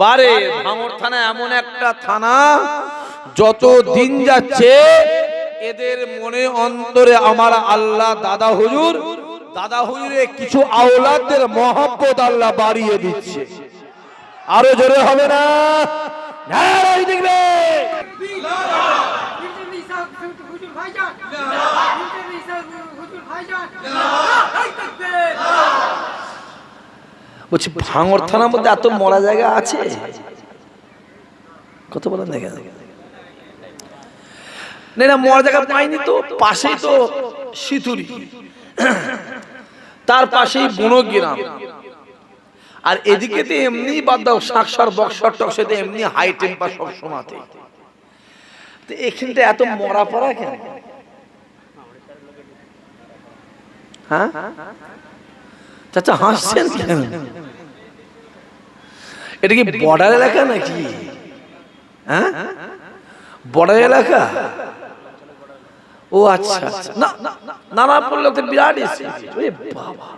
বারে ভাঙর থানা এমন একটা থানা যত দিন যাচ্ছে এদের মনে অন্তরে আমার আল্লাহ দাদা হুজুর দাদা হুজুরে কিছু আওলাদের মহব্বত আল্লাহ বাড়িয়ে দিচ্ছে। আরও জোরে হবে না? দেখবে ইন্টারনেশনাল হুজুর ভাইজান ইন্টারনেশনাল হুজুর ভাইজান এই তাকবীর বলছি, ভাঙর থানার মধ্যে এত মরা জায়গা আছে? কত বলেন দেখেন। না মরা জায়গা পাইনি তো, পাশেই তো সিতুরি। তার পাশেই বনগ্রাম। আর এদিকে তো এমনি বাদ দাও, শাকসার, বক্সর টক্সেতে এমনি হাই টেম্পার সব সময়তে তো এখানটা এত মরা পড়া কেন? হ্যাঁ? চাচা হাসছেন কেন? এটা কি বর্ডার এলাকা নাকি? হ্যাঁ? বর্ডার এলাকা? ও আচ্ছা আচ্ছা। না না না পড়লে তো বিরাট বাবা।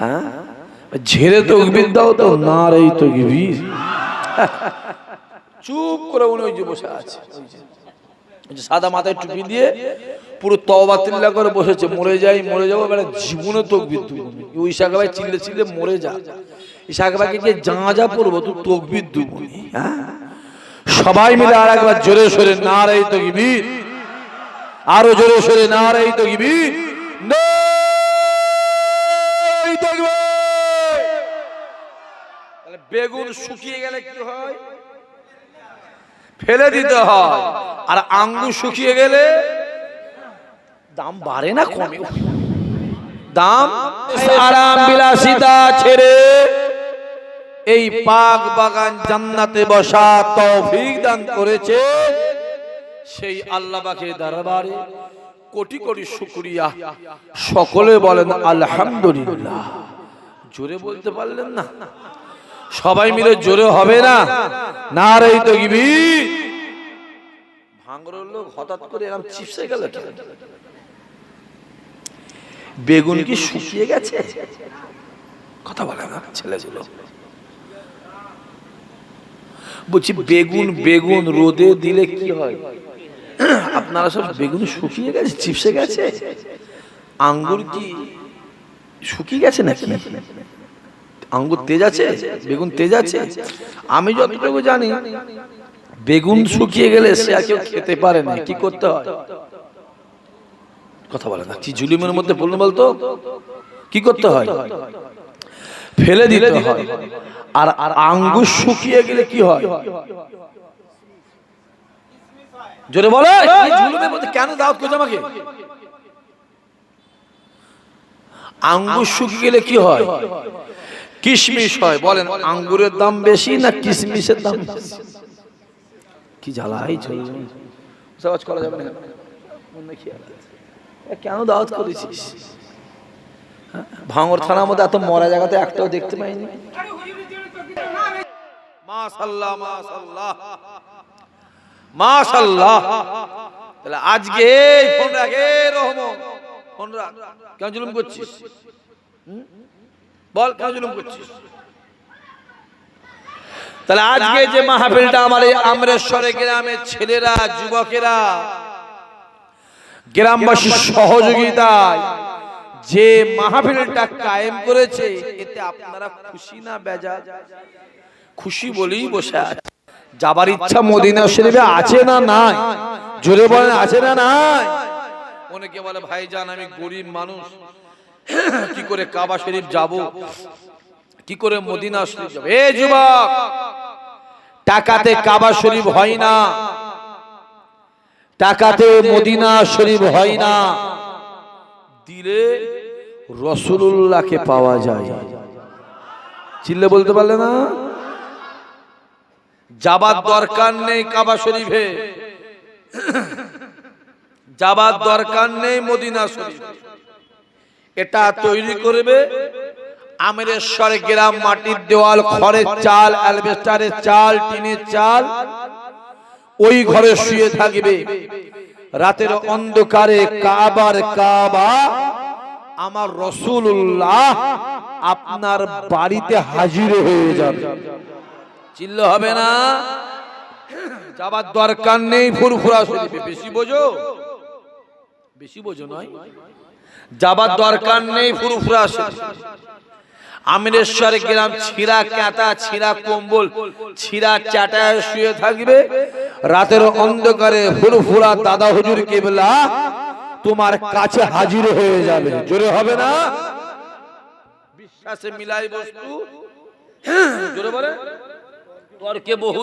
হ্যাঁ? ঝেড়ে তো দাও তো না রে তো চুপ করে উনি ওই যে বসে আছে। সাদা মাথায় টুপি দিয়ে পুরো তওবা তিল্লা করে বসেছে, মরে যাই, মরে যাব, এবারে জীবনে তকবির তুই ওই ইশাকা ভাই চিল্লে চিল্লে মরে যা। ইশাকা ভাইকে গিয়ে যা যা পড়ব, তুই তকবির দুবনি হ্যাঁ? সবাই মিলে আর একবার জোরে সোরে না রে তকবির। আরও জোরে সোরে না রে নারাই বেগুন শুকিয়ে গেলে কি হয়? ফেলে দিতে হয়। আর আঙ্গুর শুকিয়ে গেলে দাম বাড়ে না কমে? দাম আরাম বিলাসিতা ছেড়ে এই পাক বাগান জান্নাতে বসা তৌফিক দান করেছে সেই আল্লাহ পাকের দরবারে কোটি কোটি শুকরিয়া। সকলে বলেন, আলহামদুলিল্লাহ। জোরে বলতে পারলেন না? সবাই মিলে জোরে হবে না? না রে তো গিবি লোক হঠাৎ করে এরকম চিপসে গেল বেগুন কি শুকিয়ে গেছে? কথা বলে না ছেলেগুলো বলছি, বেগুন বেগুন রোদে দিলে কি হয়? আপনারা সব বেগুন শুকিয়ে গেছে, চিপসে গেছে? আঙ্গুর কি শুকিয়ে গেছে নাকি? আঙ্গুর তেজ আছে? বেগুন তেজ আছে? আমি যতটুকু জানি বেগুন শুকিয়ে গেলে সে আর কেউ খেতে পারে না। কি করতে হয়? কথা বলে না। কি জুলিমের মধ্যে বলুন বলতো? কি করতে হয়? ফেলে দিতে হয়। আর আর আঙ্গুর শুকিয়ে গেলে কি হয়? জোরে বলে! জুলুমের মধ্যে কেন দাওয়াত করছ আমাকে? আঙ্গুর শুকিয়ে গেলে কি হয়? কিশমিশ হয়। বলেন আঙ্গুরের দাম বেশি না কিশমিশের দাম বেশি? কি জ্বালাই চলছে সহজ করা যাবে না। কেন দাওয়াত করেছিস? হ্যাঁ? ভাঙর থানার মধ্যে এত মরা জায়গাতে একটাও দেখতে পাইনি। তাহলে আজকে ফোন রাখে রহমান ফোন রাখ কেন জুলুম করছিস? বল, কেন জুলুম করছিস? তাহলে আজকে যে মাহফিলটা আমার এই আমরেশ্বরে গ্রামের ছেলেরা যুবকেরা গ্রামবাসীর সহযোগিতায় যে মাহফিলটা কায়েম করেছে এতে আপনারা খুশি না বেজা খুশি বলেই বসে আছে। যাবার ইচ্ছা মদিনা শরীফে আছে না নাই? জোরে বলেন আছে না নাই? অনেকে বলে ভাই ভাইজান আমি গরিব মানুষ। কি করে কাবা শরীফ যাব? কি করে মদিনা শরীফ যাব? এ যুবক টাকাতে কাবা শরীফ হয় না। টাকাতে মদিনা শরীফ হয় না। দিলে রসুল্লাহকে পাওয়া যায়। চিল্লে বলতে পারলে না? যাবার দরকার নেই কাবা শরীফে। যাবার দরকার নেই মদিনা শরীফ। এটা তৈরি করবে আমেরেশ্বর গ্রাম মাটির দেওয়াল খড়ের চাল, অ্যালবেস্টারের চাল, টিনের চাল। ওই ঘরে শুয়ে থাকবে। রাতের অন্ধকারে কাবার কাবা। আমার রসুল্লাহ আপনার বাড়িতে হাজির হয়ে যাবে। চিল্লে হবে না। যাবার দরকার নেই, ফুরফুরা শরীফে। বেশি বোঝো? বেশি বোঝো নয়। যাবার দরকার নেই, ফুরফুরা শরীফ। আমিরেশ্বর গেলাম ছিঁড়া কাঁটা ছিঁড়া কম্বল, ছিঁড়া চাটায় শুয়ে থাকবে। রাতের অন্ধকারে ফুরফুরা দাদা হুজুর কেবলা তোমার কাছে হাজির হয়ে যাবে। জোরে হবে না? বিশ্বাসে মিলাই বস্তু। জোরে বলে। তর্কে বহু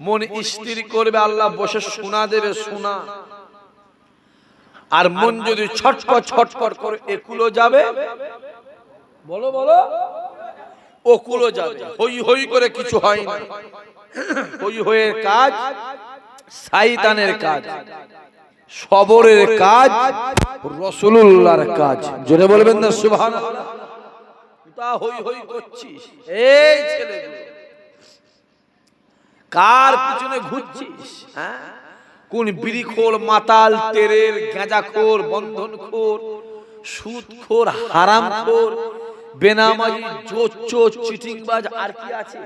মন স্থির করবে, আল্লাহ বসে শোনা দেবে, শোনা। আর মন যদি ছটপট ছটপট করে একুলো যাবে বলো বলো। ওকুলো যাবে। হই হই করে কিছু হয় না। হই, হইয়ের কাজ, সাইতানের কাজ। সবরের কাজ, রসুলুল্লাহর কাজ। জোরে বলবেন না সুবহান তা হই হই করছিস? এই ছেলে কার পিছনে ঘুরছিস হ্যাঁ? কোন বিড়িখোর, মাতাল, তেরের গাঁজাখোর বন্ধনখোর, সুদখোর, হারামখোর বেনামাজি চোর চিটিংবাজ আর কি আছে?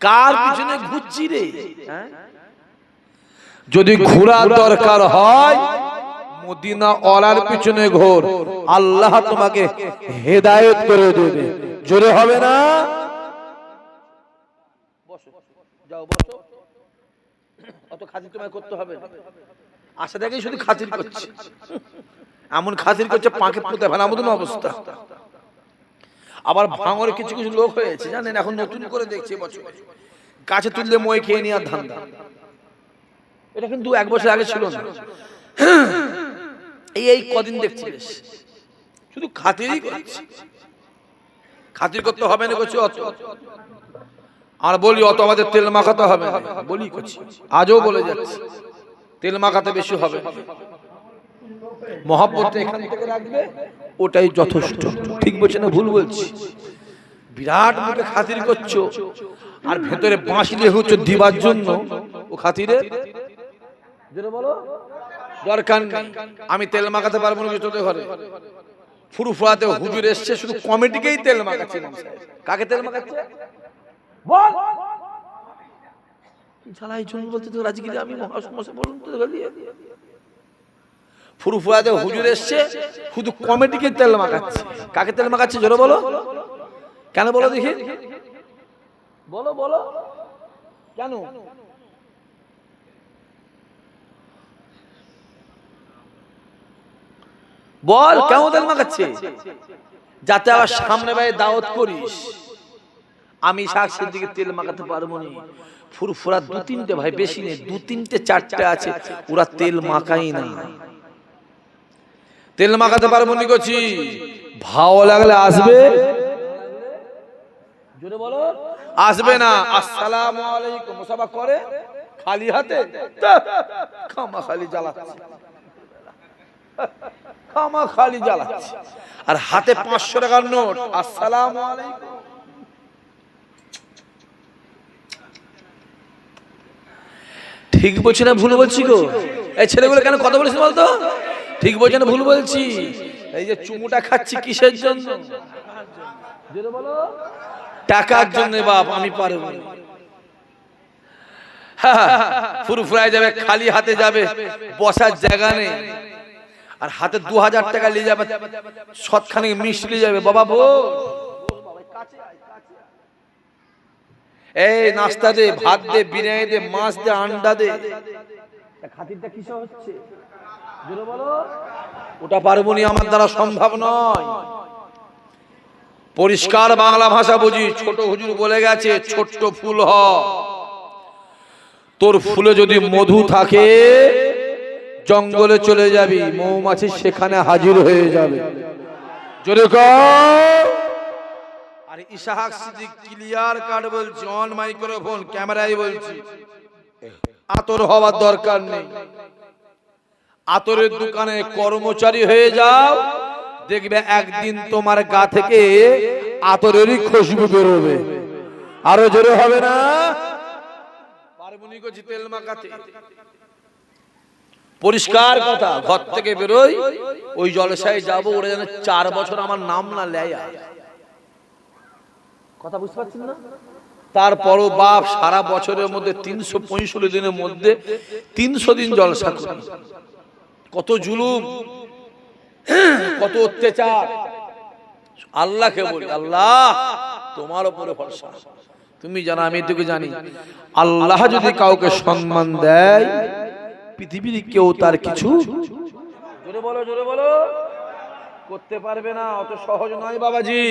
কার পিছনে ঘুরছি রে? হ্যাঁ? যদি ঘোরার দরকার হয় মদিনা অলার পিছনে ঘোর। আল্লাহ তোমাকে হেদায়েত করে দেবে। জোরে হবে না? বসো যাও বসো। অত খাতির তোমায় করতে হবে না। আশা দেখেই শুধু খাতির করছে। এমন খাতির করছে পাকে পুঁতে ফেলা মতন অবস্থা। আবার ভাঙরে কিছু কিছু লোক হয়েছে, জানেন, এখন নতুন করে দেখছি বছর। গাছে তুললে মই খেয়ে নিয়ে আর ধান্দা। এটা কিন্তু এক বছর আগে ছিল না। এই এই কদিন দেখছি। শুধু খাতিরই করছে। খাতির করতে হবে না করছি অত। আর বলি, অত আমাদের তেল মাখাতে হবে। বলি করছি আজও বলে যাচ্ছি, তেল মাখাতে বেশি হবে মহাব্বত এখান থেকে রাখবে, ওটাই যথেষ্ট। ঠিক বলছে না, ভুল বলছি। বিরাট মুখে খাতির করছ, আর ভেতরে বাঁশি দিয়ে হচ্ছে দিবার জন্য ও খাতিরে। বলো, দরকার নেই। আমি তেল মাখাতে পারব না তোদের ঘরে। ফুরুফুরাতে হুজুর এসছে, শুধু কমিটিকেই তেল মাখাচ্ছে। কাকে তেল মাখাচ্ছে? বল। ঝালাই জন্য বলতে তো রাজগিরি আমি মহাসমস্যা বলুন তো গালিয়ে ফুরুফুরাতে হুজুর এসছে, শুধু কমিটিকে তেল মাখাচ্ছে। কাকে তেল মাখাচ্ছে জোরে বলো? কেন বলো দেখি। বলো বলো। কেন? বল কেমন তেল মাখাচ্ছে? যাতে আবার সামনে বাইরে দাওয়াত করিস। আমি শাক দিকে তেল মাখাতে পারব না। ফুরফুরা দু তিনটে ভাই বেশি নেই দু তিনটে চারটে আছে, ওরা তেল মাখাই না তেল মাখাতে পারব নি করছি ভাও লাগলে আসবে। জোরে বলো। আসবে না। আসসালামু আলাইকুম। মুসাফা করে? খালি হাতে? খামা খালি জ্বালাচ্ছে। খামা খালি জ্বালাচ্ছে। আর হাতে পাঁচশো টাকার নোট। আসসালামু আলাইকুম। ঠিক বলছি না ভুল বলছি গো? এই ছেলেগুলো কেন কথা বলিস বলতো? ঠিক বলছি না ভুল বলছি। এই যে চুমুটা খাচ্ছি কিসের জন্য? টাকার জন্য বাপ, আমি পারব ফুরফুরায় যাবে, খালি হাতে যাবে, বসার জায়গা নেই। আর হাতে দু হাজার টাকা নিয়ে যাবে সৎখানে মিষ্টি নিয়ে যাবে, বাবা বো এই নাস্তা দে, ভাত দে, বিরিয়ানি দে, মাছ দে, আন্ডা দে। খাতিরটা কিসে হচ্ছে? ওটা পারব নি আমার দ্বারা সম্ভব নয়। পরিষ্কার বাংলা ভাষা বুঝি, ছোট হুজুর বলে গেছে, ছোট্ট ফুল হ। তোর ফুলে যদি মধু থাকে, জঙ্গলে চলে যাবি, মৌমাছি সেখানে হাজির হয়ে যাবে। আর মাইক্রোফোন ক্যামেরায় বলছি। আতর হওয়ার দরকার নেই। আতরের দোকানে কর্মচারী হয়ে যাও দেখবে একদিন তোমার গা থেকে আতরেরই খুশবু বেরোবে। আরও জোরে হবে না? তেল মাখাতে পরিষ্কার কথা ঘর থেকে বেরোই ওই জলসায় যাব ওরা যেন চার বছর আমার নাম না লেয়। কথা বুঝতে পারছেন না? তারপরও বাপ সারা বছরের মধ্যে তিনশো পঁয়ষট্টি দিনের মধ্যে তিনশো দিন জলসা করে। কত জুলুম, কত অত্যাচার। আল্লাহকে বলি, আল্লাহ, তোমার উপরে ভরসা। তুমি জানো, আমি এটুকু জানি, আল্লাহ যদি কাউকে সম্মান দেয়, পৃথিবীর কেউ তার কিছু জোরে বলো জোরে বলো। করতে পারবে না, অত সহজ নয় বাবাজি।